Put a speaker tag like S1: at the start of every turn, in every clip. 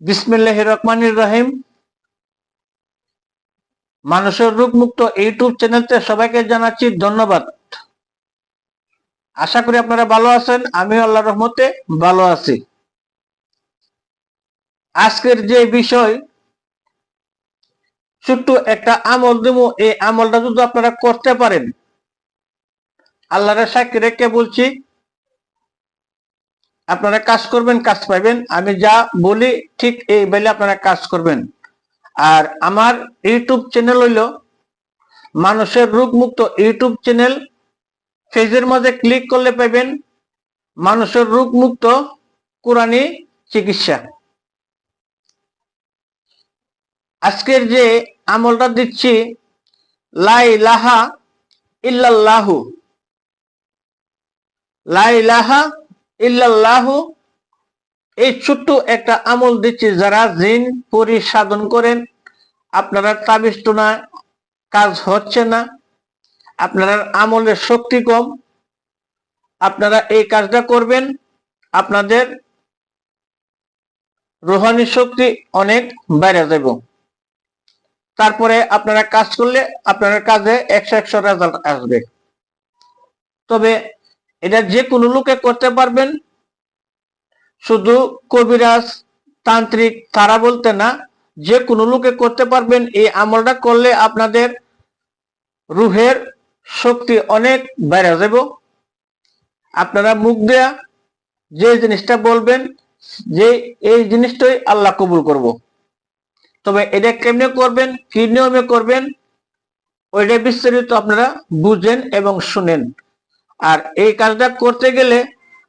S1: বিসমিল্লাহ রহমানির রহিম। মানুষের রূপ মুক্ত ইউটিউব চ্যানেলতে সবাইকে জানাচ্ছি ধন্যবাদ। আশা করি আপনারা ভালো আছেন আমি আল্লাহ রহমতে ভালো আছি। আজকের যে বিষয়, ছোট্ট একটা আমল দেব। এই আমলটা যদি আপনারা করতে পারেন, আল্লাহর সাক্ষী রেখে বলছি আপনারা কাজ করবেন, কাজ পাইবেন। আমি যা বলি ঠিক এই বেলে আপনারা কাজ করবেন। আর আমার ইউটিউব চ্যানেল হইল মানুষের রোগ মুক্ত ইউটিউব চ্যানেল। পেজের মাঝে ক্লিক করলে পাইবেন মানুষের রোগ মুক্ত কোরআনী চিকিৎসা। আজকের যে আমলটা দিচ্ছি লাই লাহা ইল্লাল্লাহু। লাই লাহা ইল্লাল্লাহু, এই ছোট্ট একটা আমল দিচ্ছি যারা জিন পরি সাধন করেন, আপনারা তাবিজ না, কাজ হচ্ছে না, আপনারা আমলের শক্তি কম, আপনারা এই কাজটা করবেন, আপনাদের রোহানি শক্তি অনেক বাইরে যাব। তারপরে আপনারা কাজ করলে আপনার কাজে একশো একশো রেজাল্ট আসবে। তবে এটা যে কোনো লোকে করতে পারবেন। শুধু কবিরাজ, তান্ত্রিক, তারা বলতে না, যে কোনো লোকে করতে পারবেন। এই আমলটা করলে আপনাদের রুহের শক্তি অনেক বেড়ে যাব। আপনারা মুখ দেয়া যে জিনিসটা বলবেন, যে এই জিনিসটাই আল্লাহ কবুল করব। তবে এটা কেমনে করবেন, কি নিয়মে করবেন, ওইটা বিস্তারিত আপনারা বুঝেন এবং শুনেন। আর এই কাজটা করতে গেলে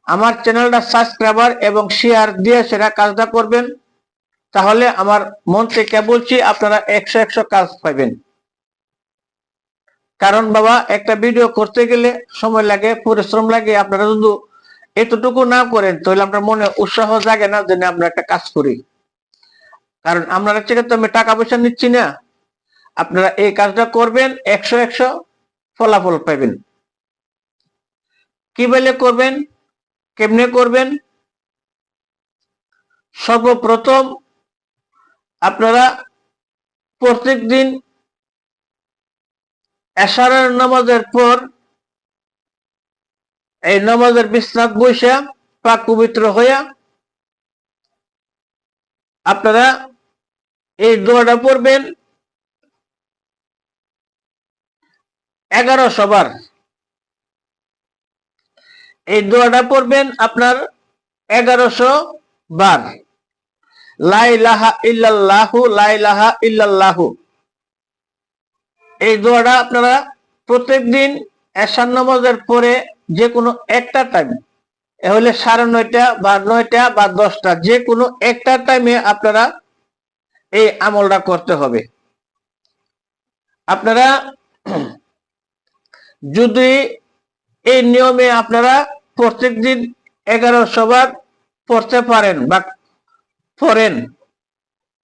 S1: আমার চ্যানেলটা সাবস্ক্রাইবার এবং শেয়ার দিয়ে সেটা কাজটা করবেন। তাহলে আমার মন থেকে বলছি আপনারা একশো একশো কাজ পাবেন। কারণ বাবা, একটা ভিডিও করতে গেলে সময় লাগে, পরিশ্রম লাগে, আপনারা যদি এতটুকু না করেন, তাহলে আপনার মনে উৎসাহ জাগে না যে আমরা একটা কাজ করি। কারণ আপনারা থেকে তো আমি টাকা পয়সা নিচ্ছি না। আপনারা এই কাজটা করবেন, একশো একশো ফলাফল পাবেন। কি বলে করবেন? কেমনে করবেন? সর্বপ্রথম আপনারা প্রত্যেক দিন এশারের নামাজের পর এই নামাজের বিশ্বনাথ বৈশা পাক পবিত্র হইয়া আপনারা এই দোয়াটা পড়বেন এগারো সবার এই দোয়াটা পড়বেন আপনার এগারোশো বার। লাই লাহা ইল্লাল্লাহু লাই লাহা ইল্লাল্লাহু। এই দোয়াটা আপনারা প্রত্যেক দিন এশান নামাজের পরে যে কোনো একটা টাইম হলে সাড়ে নয়টা বা নয়টা বা দশটা যে কোনো একটা টাইমে আপনারা এই আমলটা করতে হবে। আপনারা যদি এই নিয়মে আপনারা প্রত্যেক দিন এগারো সবার পড়তে পারেন বা পড়েন।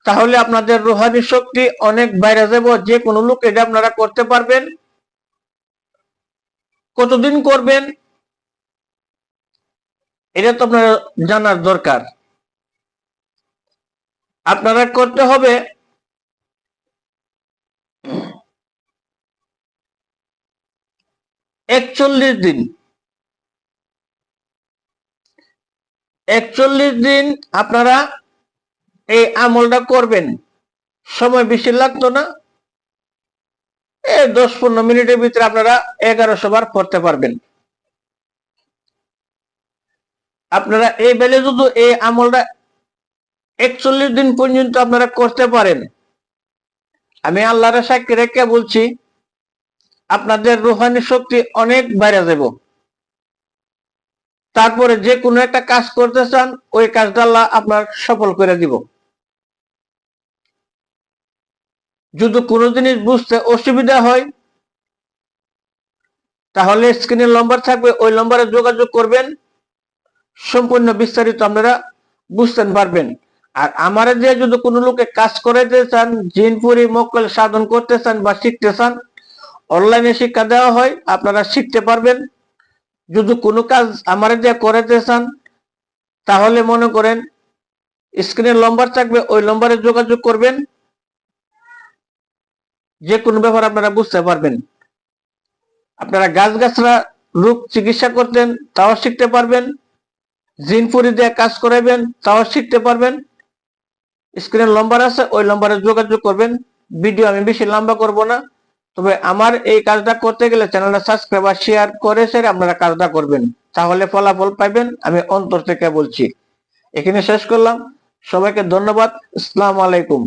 S1: তাহলে আপনাদের রোহানি শক্তি অনেক বাইরে যাব, যে কোনো লোক এটা আপনারা করতে পারবেন। কতদিন করবেন? এটা তো আপনার জানার দরকার। আপনারা করতে হবে একচল্লিশ দিন। একচল্লিশ দিন আপনারা এই আমলটা করবেন। সময় বেশি লাগতো না। এই দশ পনেরো মিনিটের ভিতরে আপনারা এগারোশো বার পড়তে পারবেন। আপনারা এই বেলে যদি এই আমলটা একচল্লিশ দিন পর্যন্ত আপনারা করতে পারেন। আমি আল্লাহর সাক্ষী রেখে বলছি আপনাদের রুহানি শক্তি অনেক বাইরে যাব। তারপরে যে কোনো একটা কাজ করতে চান, ওই কাজটা আল্লাহ আপনার সফল করে দিব। যদি কোনো জিনিস বুঝতে অসুবিধা হয়, তাহলে স্ক্রিনের নম্বর থাকবে, ওই নম্বরে যোগাযোগ করবেন। সম্পূর্ণ বিস্তারিত আপনারা বুঝতে পারবেন। আর আমার যে যদি কোনো লোকে কাজ করাইতে চান, জিনপুরি মক্কল সাধন করতে চান বা শিখতে চান অনলাইনে শিক্ষা দেওয়া হয়, আপনারা শিখতে পারবেন। যদি কোনো কাজ আমার যে করাতে চান, তাহলে মনে করেন স্ক্রিনে নম্বর থাকবে, ওই নম্বরে যোগাযোগ করবেন। যে কোনো ব্যাপার আপনারা বুঝতে পারবেন। আপনারা গাছ গাছরা রোগ চিকিৎসা করতেন, তাও শিখতে পারবেন। জিনপুরি দিয়ে কাজ করাবেন, তাও শিখতে পারবেন। স্ক্রিনে নম্বর আছে, ওই নম্বরে যোগাযোগ করবেন। ভিডিও আমি বেশি লম্বা করব না। তবে আমার এই কাজটা করতে গেলে চ্যানেলটা সাবস্ক্রাইব আর শেয়ার করে স্যার আপনারা কাজটা করবেন। তাহলে ফলাফল পাইবেন, আমি অন্তর থেকে বলছি। এখানে শেষ করলাম। সবাইকে ধন্যবাদ। আসসালামু আলাইকুম।